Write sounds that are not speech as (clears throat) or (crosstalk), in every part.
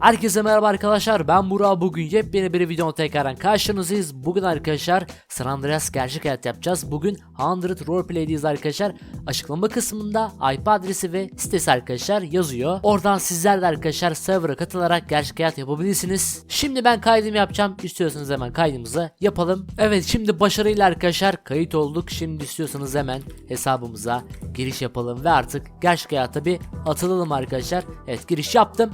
Herkese merhaba arkadaşlar ben Burak. Bugün yepyeni bir video tekrardan karşınızdayız. Bugün arkadaşlar San Andreas gerçek hayat yapacağız. Bugün 100 Roleplay'deyiz arkadaşlar. Açıklama kısmında IP adresi ve sitesi arkadaşlar yazıyor. Oradan sizler de arkadaşlar server'a katılarak gerçek hayat yapabilirsiniz. Şimdi ben kaydımı yapacağım. İstiyorsanız hemen kaydımızı yapalım. Evet şimdi başarıyla arkadaşlar kayıt olduk. Şimdi istiyorsanız hemen hesabımıza giriş yapalım Ve artık gerçek hayata bir atılalım arkadaşlar. Evet giriş yaptım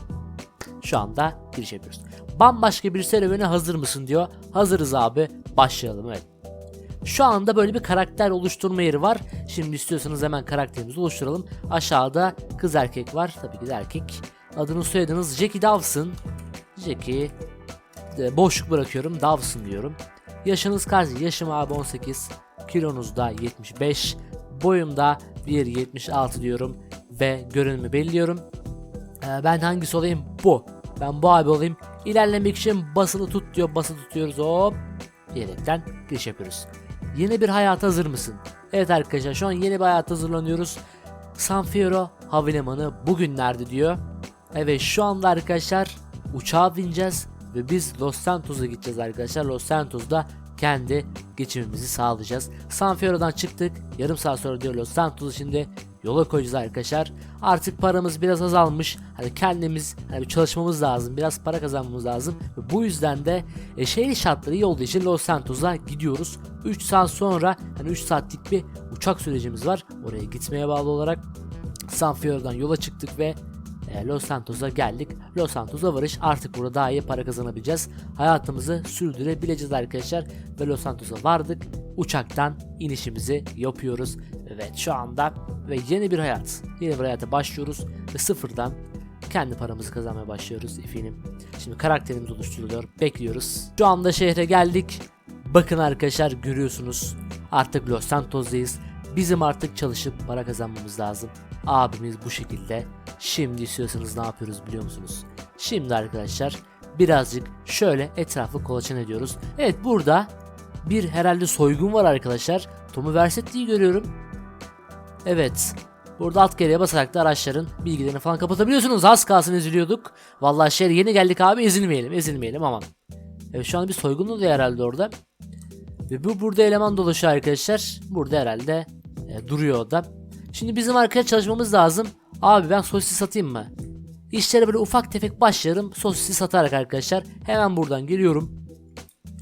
şu anda giriş yapıyoruz. Bambaşka bir serüvene hazır mısın diyor. Hazırız abi. Başlayalım evet. Şu anda böyle bir karakter oluşturma yeri var. Şimdi istiyorsanız hemen karakterimizi oluşturalım. Aşağıda kız erkek var. Tabii ki de erkek. Adını soyadınız Jackie Dawson. Jackie de boşluk bırakıyorum. Dawson diyorum. Yaşınız kaç? Yaşım abi 18. Kilonuz da 75. Boyum da 1.76 diyorum. Ve görünümü belirliyorum. Ee, ben hangisi olayım? Bu. Ben bu abi olayım. İlerlemek için basılı tut diyor. Basılı tutuyoruz hop. Diyerekten giriş yapıyoruz. Yeni bir hayata hazır mısın? Evet arkadaşlar şu an yeni bir hayata hazırlanıyoruz. San Fierro Havalimanı bugünlerde diyor. Evet şu anda arkadaşlar uçağa bineceğiz ve biz Los Santos'a gideceğiz arkadaşlar. Los Santos'da kendi geçimimizi sağlayacağız. San Fierro'dan çıktık. Yarım saat sonra diyor Los Santos'u şimdi yola koyacağız arkadaşlar. Artık paramız biraz azalmış. Hani kendimiz hani çalışmamız lazım. Biraz para kazanmamız lazım. Ve bu yüzden de e, şehir şartları iyi olduğu için Los Santos'a gidiyoruz. 3 saat sonra hani 3 saatlik bir uçak sürecimiz var. Oraya gitmeye bağlı olarak San Fierro'dan yola çıktık ve e, Los Santos'a geldik. Los Santos'a varış artık burada daha iyi para kazanabileceğiz. Hayatımızı sürdürebileceğiz arkadaşlar. Ve Los Santos'a vardık. Uçaktan inişimizi yapıyoruz. Evet şu anda ve yeni bir hayat. Yeni bir hayata başlıyoruz ve sıfırdan kendi paramızı kazanmaya başlıyoruz efendim. Şimdi karakterimiz oluşturuluyor. Bekliyoruz. Şu anda şehre geldik. Bakın arkadaşlar görüyorsunuz. Artık Los Santos'dayız. Bizim artık çalışıp para kazanmamız lazım. Abimiz bu şekilde. Şimdi istiyorsanız ne yapıyoruz biliyor musunuz? Şimdi arkadaşlar birazcık şöyle etrafı kolaçan ediyoruz. Evet burada bir herhalde soygun var arkadaşlar. Tom'u Versetti'yi görüyorum. Evet. Burada alt geriye basarak da araçların bilgilerini falan kapatabiliyorsunuz. Az kalsın eziliyorduk. Vallahi şehre yeni geldik abi ezilmeyelim ezilmeyelim aman. Evet şu an bir soygun oluyor herhalde orada. Ve bu burada eleman dolaşıyor arkadaşlar. Burada herhalde e, duruyor o da. Şimdi bizim arkaya çalışmamız lazım. Abi ben sosis satayım mı? İşlere böyle ufak tefek başlarım sosisi satarak arkadaşlar. Hemen buradan geliyorum.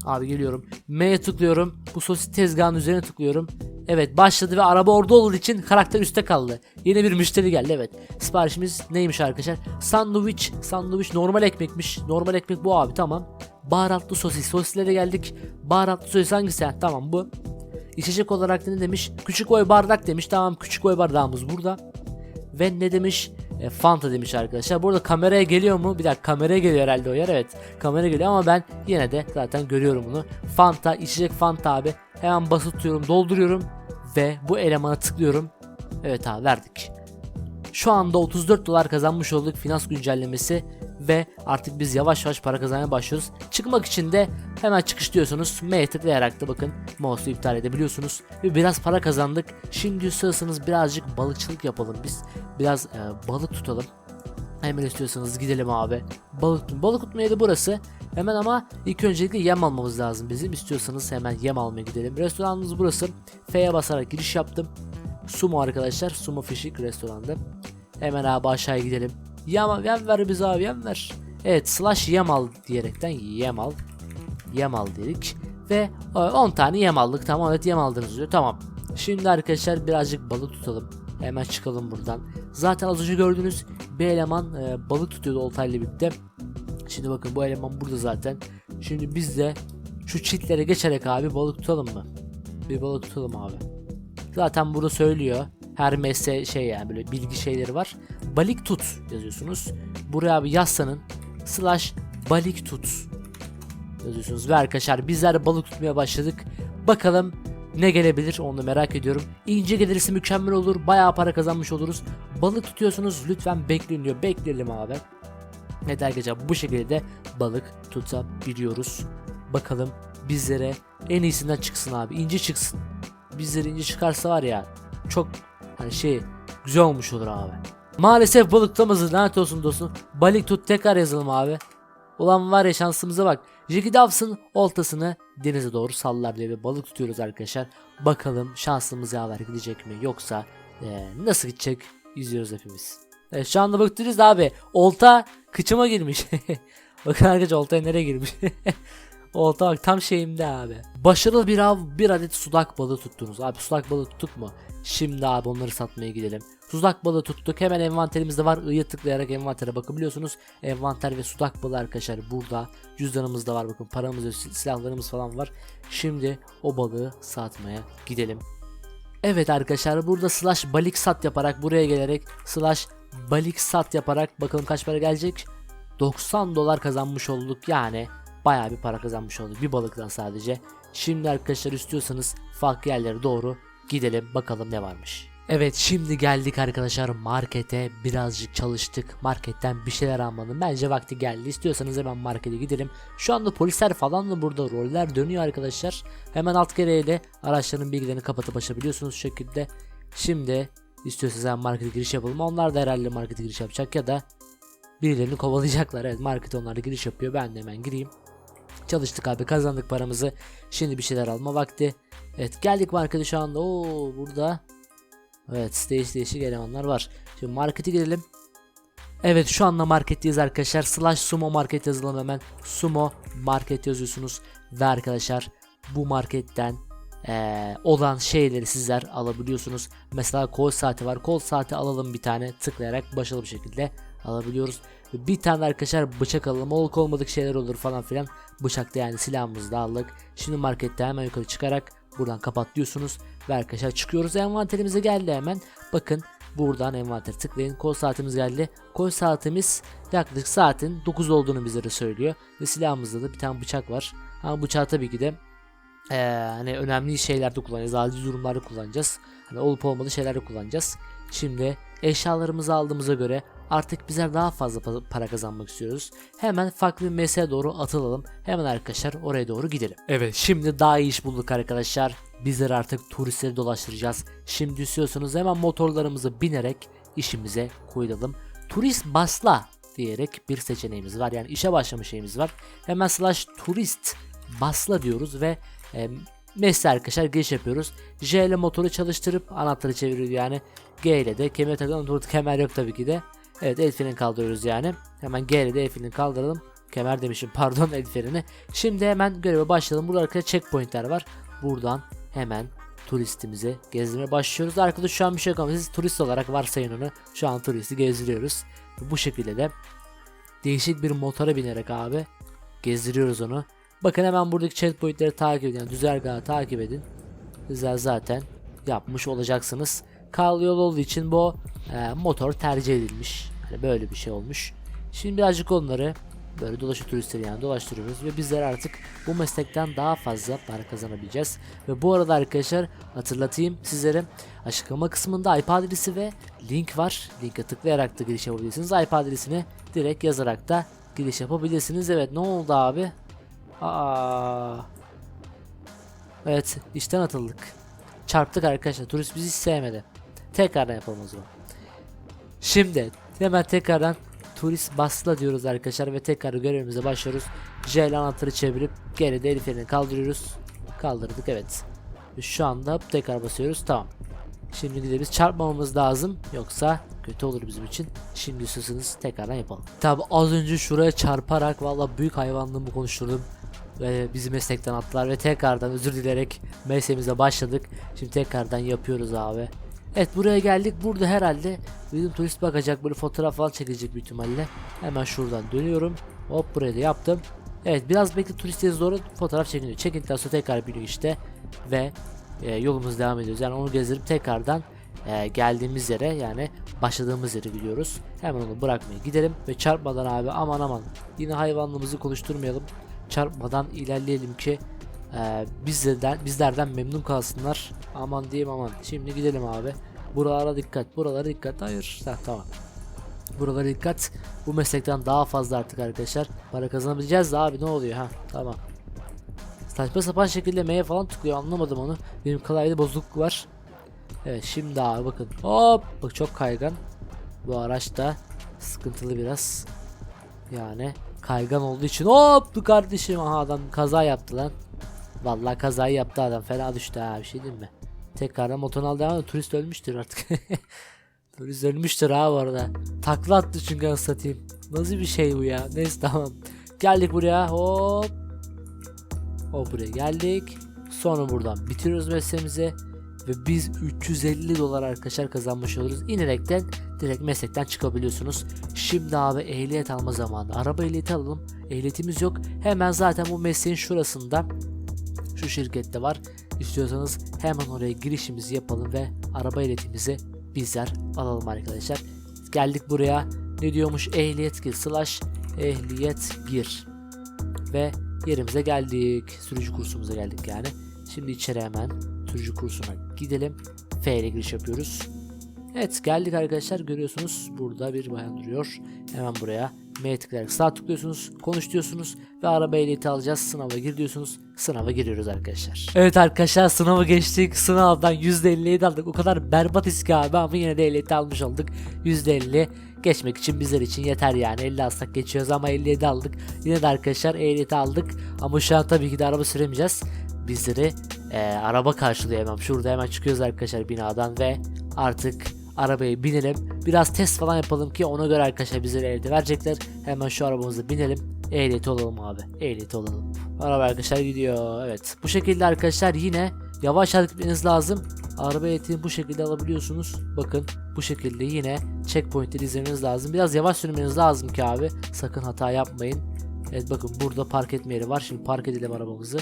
Abi geliyorum. M'ye tıklıyorum. Bu sosis tezgahının üzerine tıklıyorum. Evet başladı ve araba orada olduğu için karakter üstte kaldı. Yeni bir müşteri geldi evet. Siparişimiz neymiş arkadaşlar? Sandviç. Sandviç normal ekmekmiş. Normal ekmek bu abi tamam. Baharatlı sosis. Sosislere geldik. Baharatlı sosis hangisi? Ha, tamam bu. İçecek olarak ne demiş? Küçük boy bardak demiş. Tamam küçük boy bardağımız burada. Ve ne demiş? E, Fanta demiş arkadaşlar. Burada kameraya geliyor mu? Bir dakika kameraya geliyor herhalde o yer. Evet kamera geliyor ama ben yine de zaten görüyorum bunu. Fanta içecek Fanta abi. Hemen basıp dolduruyorum. Ve bu elemana tıklıyorum. Evet abi verdik. Şu anda 34 dolar kazanmış olduk finans güncellemesi ve artık biz yavaş yavaş para kazanmaya başlıyoruz. Çıkmak için de hemen çıkış diyorsunuz. M'ye tıklayarak da bakın mouse'u iptal edebiliyorsunuz. Ve biraz para kazandık. Şimdi istiyorsanız birazcık balıkçılık yapalım biz. Biraz e, balık tutalım. Hemen istiyorsanız gidelim abi. Balık, balık tutmaya da burası. Hemen ama ilk öncelikle yem almamız lazım bizim. İstiyorsanız hemen yem almaya gidelim. Restoranımız burası. F'ye basarak giriş yaptım. Sumo arkadaşlar. Sumo Fishing restoranda. Hemen abi aşağıya gidelim. Yem, yem ver bize abi yem ver. Evet slash yem al diyerekten yem al. Yem al dedik. Ve e, 10 tane yem aldık. Tamam evet yem aldınız diyor. Tamam. Şimdi arkadaşlar birazcık balık tutalım. Hemen çıkalım buradan. Zaten az önce gördüğünüz bir eleman e, balık tutuyordu oltayla birlikte. Şimdi bakın bu eleman burada zaten. Şimdi biz de şu çitlere geçerek abi balık tutalım mı? Bir balık tutalım abi. Zaten burada söylüyor. Her mesle şey yani böyle bilgi şeyleri var. Balık tut yazıyorsunuz. Buraya abi yazsanın slash balık tut yazıyorsunuz. Ve arkadaşlar bizler balık tutmaya başladık. Bakalım ne gelebilir onu merak ediyorum. İnce gelirse mükemmel olur. Bayağı para kazanmış oluruz. Balık tutuyorsunuz lütfen bekleyin diyor. Bekleyelim abi. Evet arkadaşlar bu şekilde de balık tutabiliyoruz. Bakalım bizlere en iyisinden çıksın abi. İnce çıksın. Bizlere ince çıkarsa var ya çok hani şey güzel olmuş olur abi. Maalesef balık tutamazız lanet olsun dostum. Balık tut tekrar yazalım abi. Ulan var ya şansımıza bak. Jiggy Dawson oltasını denize doğru sallar diye bir balık tutuyoruz arkadaşlar. Bakalım şansımız yaver gidecek mi yoksa eee, nasıl gidecek izliyoruz hepimiz. Evet şu anda bakıyoruz abi olta kıçıma girmiş. (laughs) Bakın arkadaşlar oltaya nereye girmiş. (laughs) olta bak tam şeyimde abi. Başarılı bir av bir adet sudak balığı tuttunuz. Abi sudak balığı tuttuk mu? Şimdi abi onları satmaya gidelim. Sudak balığı tuttuk. Hemen envanterimizde var. I'ya tıklayarak envantere bakabiliyorsunuz. Envanter ve sudak balığı arkadaşlar burada. Cüzdanımızda var bakın. Paramız silahlarımız falan var. Şimdi o balığı satmaya gidelim. Evet arkadaşlar burada slash balık sat yaparak buraya gelerek slash balık sat yaparak bakalım kaç para gelecek. 90 dolar kazanmış olduk yani bayağı bir para kazanmış olduk bir balıktan sadece. Şimdi arkadaşlar istiyorsanız farklı yerlere doğru gidelim bakalım ne varmış. Evet şimdi geldik arkadaşlar markete. Birazcık çalıştık marketten bir şeyler almanın bence vakti geldi. İstiyorsanız hemen markete gidelim. Şu anda polisler falan da burada roller dönüyor arkadaşlar. Hemen alt kereyle araçların bilgilerini kapatıp açabiliyorsunuz şu şekilde. Şimdi istiyorsanız hemen markete giriş yapalım. Onlar da herhalde markete giriş yapacak ya da birilerini kovalayacaklar. Evet market onlar da giriş yapıyor. Ben de hemen gireyim. Çalıştık abi kazandık paramızı. Şimdi bir şeyler alma vakti. Evet geldik markete şu anda. Oo burada. Evet değişik değişik elemanlar var. Şimdi markete girelim. Evet şu anda marketteyiz arkadaşlar. Slash sumo market yazalım hemen. Sumo market yazıyorsunuz. Ve arkadaşlar bu marketten eee, olan şeyleri sizler alabiliyorsunuz. Mesela kol saati var. Kol saati alalım bir tane tıklayarak başarılı bir şekilde alabiliyoruz. Bir tane arkadaşlar bıçak alalım. Olup olmadık şeyler olur falan filan. Bıçakta yani silahımızı da aldık. Şimdi markette hemen yukarı çıkarak buradan kapat diyorsunuz. Ve arkadaşlar çıkıyoruz. Envanterimize geldi hemen. Bakın buradan envanter tıklayın. Kol saatimiz geldi. Kol saatimiz yaklaşık saatin 9 olduğunu bizlere söylüyor. Ve silahımızda da bir tane bıçak var. Ama bıçağı tabii ki de eee, hani önemli şeylerde kullanacağız. Acil durumlarda kullanacağız. Hani olup olmadığı şeylerde kullanacağız. Şimdi eşyalarımızı aldığımıza göre artık bizler daha fazla pa- para kazanmak istiyoruz. Hemen farklı bir mesleğe doğru atılalım. Hemen arkadaşlar oraya doğru gidelim. Evet şimdi daha iyi iş bulduk arkadaşlar. Bizler artık turistleri dolaştıracağız. Şimdi istiyorsanız hemen motorlarımızı binerek işimize koyulalım. Turist basla diyerek bir seçeneğimiz var. Yani işe başlama şeyimiz var. Hemen slash turist basla diyoruz ve e, mesleğe arkadaşlar giriş yapıyoruz. J ile motoru çalıştırıp anahtarı çeviriyor yani. G ile de kemer. Burada kemer yok tabii ki de. Evet el kaldırıyoruz yani. Hemen G ile de el kaldıralım. Kemer demişim pardon el. Şimdi hemen göreve başlayalım. Burada arkada checkpointler var. Buradan hemen turistimizi gezdirmeye başlıyoruz. Arkada şu an bir şey yok ama siz turist olarak varsayın onu. Şu an turisti gezdiriyoruz. Bu şekilde de değişik bir motora binerek abi gezdiriyoruz onu. Bakın hemen buradaki checkpointleri takip edin. Yani düzergahı takip edin. Sizler zaten yapmış olacaksınız. Karlı yol olduğu için bu e, motor tercih edilmiş. Hani böyle bir şey olmuş. Şimdi birazcık onları böyle dolaşıyor turistleri yani dolaştırıyoruz ve bizler artık bu meslekten daha fazla para kazanabileceğiz. Ve bu arada arkadaşlar hatırlatayım sizlere açıklama kısmında IP adresi ve link var. Linke tıklayarak da giriş yapabilirsiniz. IP adresini direkt yazarak da giriş yapabilirsiniz. Evet ne oldu abi? Aa. Evet işten atıldık. Çarptık arkadaşlar. Turist bizi hiç sevmedi. Tekrardan yapalım o zaman. Şimdi hemen tekrardan turist basla diyoruz arkadaşlar ve tekrar görevimize başlıyoruz. J ile anahtarı çevirip geri de el frenini kaldırıyoruz. Kaldırdık evet. Ve Şu anda tekrar basıyoruz tamam. Şimdi de biz çarpmamamız lazım yoksa kötü olur bizim için. Şimdi istiyorsanız tekrardan yapalım. Tabi az önce şuraya çarparak valla büyük hayvanlığımı konuşturdum. Ve bizi meslekten attılar ve tekrardan özür dilerek mesleğimize başladık. Şimdi tekrardan yapıyoruz abi. Evet buraya geldik. Burada herhalde bizim turist bakacak böyle fotoğraf falan çekecek büyük ihtimalle. Hemen şuradan dönüyorum. Hop buraya da yaptım. Evet biraz bekle turist doğru fotoğraf çekiliyor. Çekildikten sonra tekrar biniyor işte. Ve e, yolumuz devam ediyoruz. Yani onu gezdirip tekrardan e, geldiğimiz yere yani başladığımız yeri biliyoruz. Hemen onu bırakmaya gidelim ve çarpmadan abi aman aman yine hayvanlığımızı konuşturmayalım. Çarpmadan ilerleyelim ki e, bizlerden bizlerden memnun kalsınlar. Aman diyeyim aman. Şimdi gidelim abi. Buralara dikkat. Buralara dikkat. Hayır. Heh, tamam. Buralara dikkat. Bu meslekten daha fazla artık arkadaşlar. Para kazanabileceğiz de abi ne oluyor ha? Tamam. Saçma sapan şekilde M'ye falan tıklıyor anlamadım onu. Benim klavyede bozukluk var. Evet şimdi abi bakın. Hop bak çok kaygan. Bu araç da sıkıntılı biraz. Yani kaygan olduğu için hop kardeşim aha adam kaza yaptı lan. Vallahi kazayı yaptı adam fena düştü ha bir şey değil mi? Tekrardan motorunu aldı ama turist ölmüştür artık. (laughs) turist ölmüştür ha bu arada. Takla attı çünkü satayım. Nasıl bir şey bu ya? Neyse tamam. Geldik buraya hop. O buraya geldik. Sonra buradan bitiriyoruz mesleğimizi. Ve biz 350 dolar arkadaşlar kazanmış oluruz. İnerekten direkt meslekten çıkabiliyorsunuz. Şimdi abi ehliyet alma zamanı. Araba ehliyeti alalım. Ehliyetimiz yok. Hemen zaten bu mesleğin şurasında şu şirkette var. İstiyorsanız hemen oraya girişimizi yapalım ve araba ehliyetimizi bizler alalım arkadaşlar. Geldik buraya. Ne diyormuş? Ehliyet gir slash ehliyet gir. Ve yerimize geldik. Sürücü kursumuza geldik yani. Şimdi içeri hemen sürücü kursuna gidelim. F ile giriş yapıyoruz. Evet geldik arkadaşlar görüyorsunuz burada bir bayan duruyor. Hemen buraya M'ye tıklayarak sağ tıklıyorsunuz, konuş diyorsunuz ve araba ehliyeti alacağız. Sınava gir diyorsunuz. Sınava giriyoruz arkadaşlar. Evet arkadaşlar sınavı geçtik. Sınavdan %57 aldık. O kadar berbat iski abi ama yine de ehliyeti almış olduk. %50 geçmek için bizler için yeter yani. 50 alsak geçiyoruz ama 57 aldık. Yine de arkadaşlar ehliyeti aldık. Ama şu an tabii ki de araba süremeyeceğiz. Bizleri e, araba karşılıyor hemen. Şurada hemen çıkıyoruz arkadaşlar binadan ve artık arabaya binelim. Biraz test falan yapalım ki ona göre arkadaşlar bize ehliyeti verecekler. Hemen şu arabamıza binelim. Ehliyeti olalım abi. Ehliyeti olalım. Araba arkadaşlar gidiyor. Evet. Bu şekilde arkadaşlar yine yavaş hareket lazım. Araba ehliyetini bu şekilde alabiliyorsunuz. Bakın bu şekilde yine checkpointleri izlemeniz lazım. Biraz yavaş sürmeniz lazım ki abi. Sakın hata yapmayın. Evet bakın burada park etme yeri var. Şimdi park edelim arabamızı.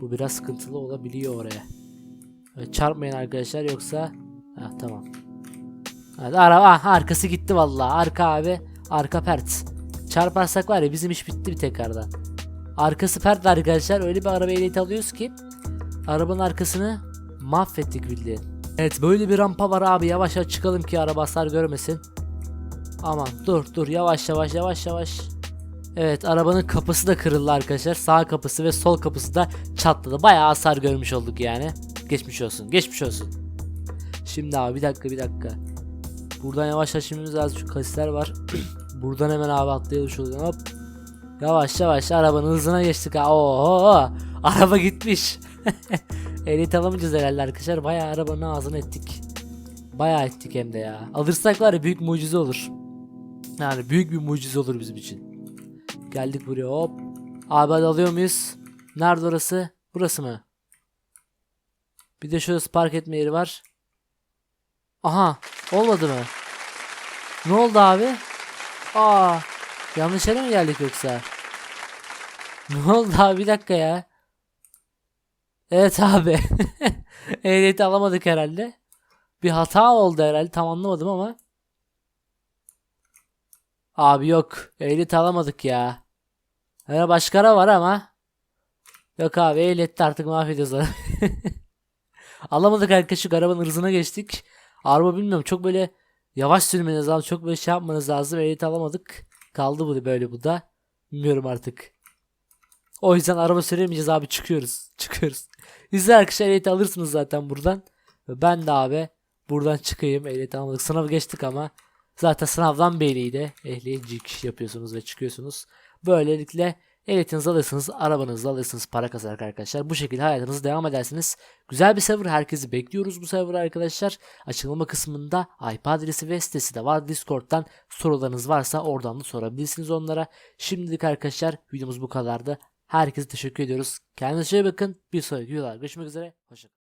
Bu biraz sıkıntılı olabiliyor oraya. Evet, çarpmayın arkadaşlar yoksa ha, tamam. Evet, araba ah, arkası gitti vallahi. Arka abi. Arka pert. Çarparsak var ya bizim iş bitti bir tekrardan. Arkası pert arkadaşlar. Öyle bir araba ehliyeti alıyoruz ki arabanın arkasını mahvettik bildiğin. Evet böyle bir rampa var abi. Yavaş yavaş çıkalım ki araba hasar görmesin. Aman dur dur yavaş yavaş yavaş yavaş. Evet arabanın kapısı da kırıldı arkadaşlar. Sağ kapısı ve sol kapısı da çatladı. Bayağı hasar görmüş olduk yani. Geçmiş olsun. Geçmiş olsun. Şimdi abi bir dakika bir dakika. Buradan yavaş inmemiz lazım. Şu kasisler var. (clears throat) Buradan hemen abi atlayalım şuradan hop. Yavaş yavaş arabanın hızına geçtik ha. Oo, araba gitmiş. (laughs) Ehliyet alamayacağız herhalde arkadaşlar. Bayağı arabanın ağzını ettik. Bayağı ettik hem de ya. Alırsak var ya büyük mucize olur. Yani büyük bir mucize olur bizim için. Geldik buraya hop. Abi alıyor muyuz? Nerede orası? Burası mı? Bir de şurası park etme yeri var. Aha olmadı mı? Ne oldu abi? Aa yanlış yere mi geldik yoksa? Ne oldu abi bir dakika ya. Evet abi. (laughs) Ehliyeti alamadık herhalde. Bir hata oldu herhalde tam anlamadım ama. Abi yok. Ehliyet alamadık ya. Hani başka ara var ama. Yok abi ehliyette artık mahvediyoruz. (laughs) Alamadık arkadaşlar arabanın hırzına geçtik. Araba bilmiyorum çok böyle yavaş sürmeniz lazım. Çok böyle şey yapmanız lazım. Ehliyet alamadık. Kaldı bu böyle bu da. Bilmiyorum artık. O yüzden araba süremeyeceğiz abi çıkıyoruz. (laughs) Çıkıyoruz. De arkadaşlar ehliyeti alırsınız zaten buradan. Ben de abi buradan çıkayım. Ehliyet almadık. Sınavı geçtik ama zaten sınavdan belliydi. Ehliyetcik yapıyorsunuz ve çıkıyorsunuz. Böylelikle ehliyetinizi alırsınız, arabanızı alırsınız, para kazanarak arkadaşlar. Bu şekilde hayatınızı devam edersiniz. Güzel bir server. Herkesi bekliyoruz bu server arkadaşlar. Açıklama kısmında IP adresi ve sitesi de var. Discord'dan sorularınız varsa oradan da sorabilirsiniz onlara. Şimdilik arkadaşlar videomuz bu kadardı. Herkese teşekkür ediyoruz. Kendinize iyi bakın. Bir sonraki videolarda görüşmek üzere. Hoşçakalın.